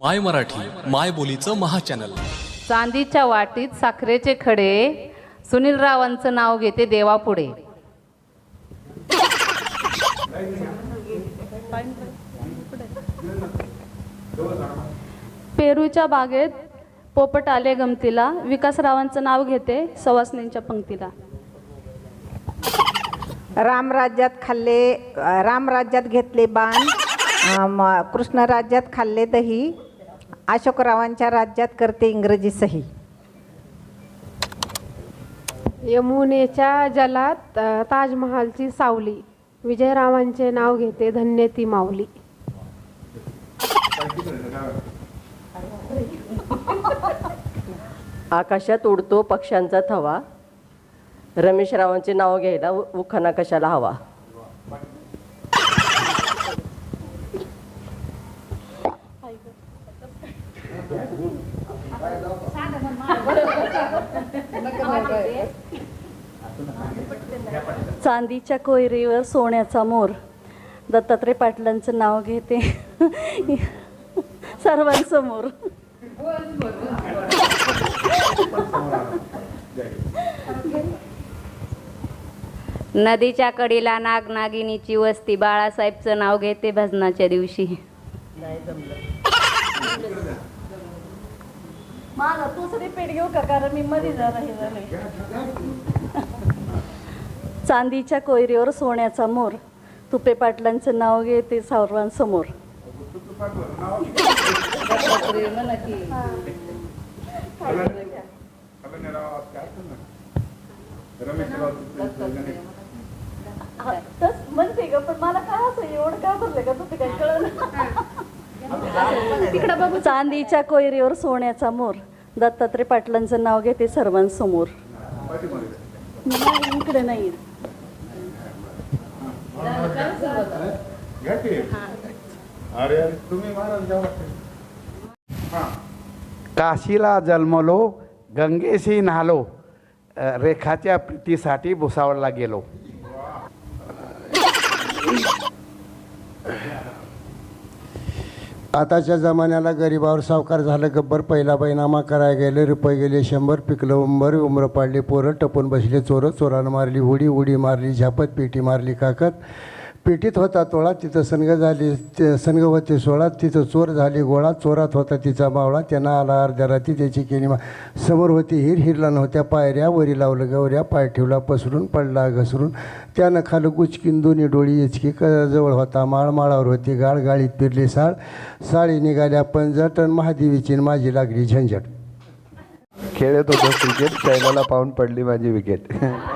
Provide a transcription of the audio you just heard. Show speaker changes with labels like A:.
A: माय मराठी माय बोलीचं महाचॅनल.
B: चांदीच्या वाटीत साखरेचे खडे. सुनील रावांचं नाव घेते देवापुढे.
C: पेरूच्या बागेत पोपट आले गमतीला. विकासरावांचं नाव घेते सवासनींच्या पंक्तीला.
D: रामराज्यात खाल्ले रामराज्यात घेतले बाण कृष्ण राज्यात खाल्ले दही. अशोकरावांच्या राज्यात करते इंग्रजी सही.
E: यमुनेच्या जलात अ, ताजमहालची सावली. विजयरावांचे नाव घेते धन्य ती माऊली.
F: आकाशात उडतो पक्ष्यांचा थवा. रमेश रावांचे नाव घ्यायला उ- उखाणा कशाला हवा?
C: चांदीच्या कोयरीवर सोन्याचा मोर. दत्तात्रय पाटलांचं नाव घेते. सर्वांसमोर.
B: नदीच्या कडेला नाग नागिनीची वस्ती. बाळासाहेबचं नाव घेते भजनाच्या दिवशी.
C: माझा तूच रिपीट घेऊ का कारण मी मध्ये जरा हे झाले. चांदीच्या कोयरीवर सोन्याचा मोर. तुपे पाटलांचं नाव घेते सर्वांसमोर हा, तस म्हणते ग पण मला काय असं एवढं का भरलं का तुझं काय कळलं तिकडे बघू. चांदीच्या कोयरीवर सोन्याचा मोर. दत्तात्रय पाटलांचं नाव घेते सर्वांसमोर. नाही, इकडे नाही
G: काशीला जन्मलो गंगेशी नालो रेखाच्या प्रीतीसाठी भुसावळला गेलो.
H: आताच्या जमान्याला गरिबावर सावकार झालं गब्बर पहिला बैनामा कराय गेले रुपये गेले शंभर पिकलं उंबर उमरं पाडली पोरं टपून बसले चोरं चोरानं मारली उडी उडी मारली झापत पेटी मारली काकत. पेटीत होता तोळा तिथं सनग झाली ते सनग होते सोळा तिथं चोर झाली गोळा चोरात होता तिचा मावळा त्यांना आला अर्ध्या राती त्याची केली मा समोर होती हिर हिरला नव्हत्या पायऱ्या वरी लावलं गवऱ्या पाय ठेवला पसरून पडला घसरून. त्यानं खालं गुचकीन दोन्ही डोळी इचकी क जवळ होता माळ माळावर होती गाळ गाळीत पिरली साळ. साळी निघाल्या पंजट आणि महादेवीची माझी लागली झंझट.
I: खेळत होतो क्रिकेट शैलाला पाहून पडली माझी विकेट.